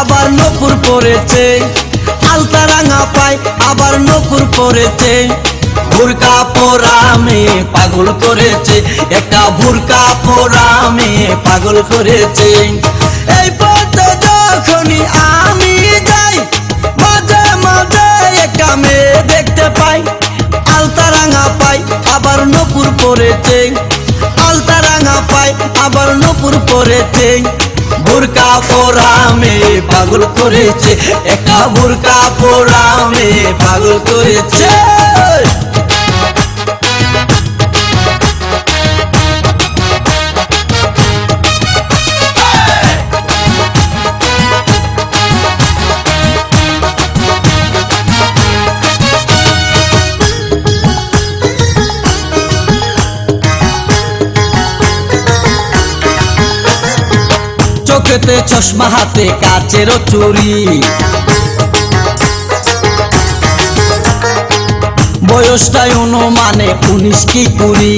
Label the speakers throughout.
Speaker 1: আবার নপুর পড়েছে। আলতারাঙা পাই আবার নপুর পড়েছে। ভুরকা পোড়া মেয়ে পাগল করেছে। একটা ভুরকা পোড়া মেয়ে পাগল করেছে। এই পথে যখনই আমি যাই, মাঝে মাঝে একটা মেয়ে দেখতে পাই। আলতা রাঙা পাই আবার নপুর পরেছে আলতারাঙা পাই আবার নপুর পরেছে ভুরকা পোড়া মেয়ে পাগল করেছে একটা বুরকা পোড়া মেয়ে পাগল করেছে। চোখেতে চশমা হাতে কাচেরও চুরি বয়সটাই অনুমানে উনিশ কি কুড়ি।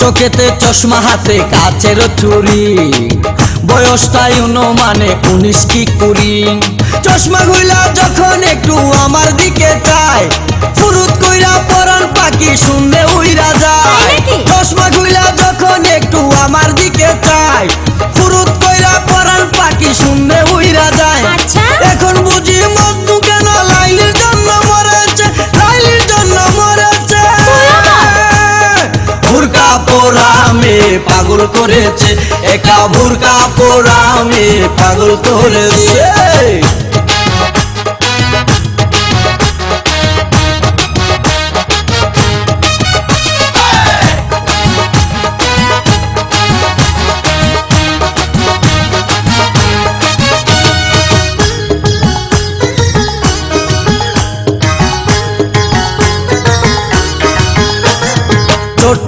Speaker 1: চোখেতে চশমা হাতে কাচেরও চুরি বয়সটাই অনুমানে উনিশ কি কুড়ি। চশমা গুলা যখন একটু আমার দিকে চায় ফুরুত কইরা পরান পাখি শুনলে শুনলে উইরা যায়।
Speaker 2: আচ্ছা।
Speaker 1: এখন বুঝি মদ্দু কেন লাইলির জন্য মরেছে লাইলির জন্য মরেছে। ভুরকা পোড়া মেয়ে পাগল করেছে একা ভুরকা পোড়া মেয়ে পাগল করেছে।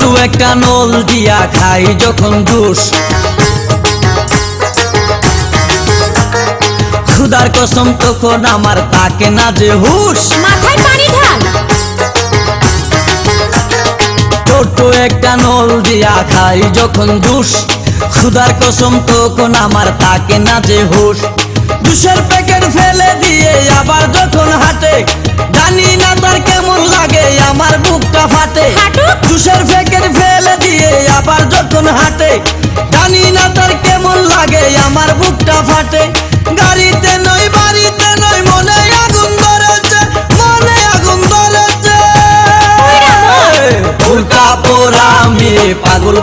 Speaker 1: ছোট্ট একটা নল দিয়া খাই যখন জুস ক্ষুদার কসম তখন আমার তাকে না যে হুশ।
Speaker 2: মাথায় পানি ঢাল।
Speaker 1: ছোট্ট একটা নল দিয়া খাই যখন কসম তখন আমার তাকে না যে হুশ। প্যাকেট ফেলে দিয়ে আবার যখন হাঁটে আবার যখন হাটে। জানি না তার কেমন লাগে আমার বুকটা ফাটে। গাড়িতে নই বাড়িতে নয় মনে আগুন ধরেছে মনে আগুন ধরেছে। উল্টা পোড়া পাগল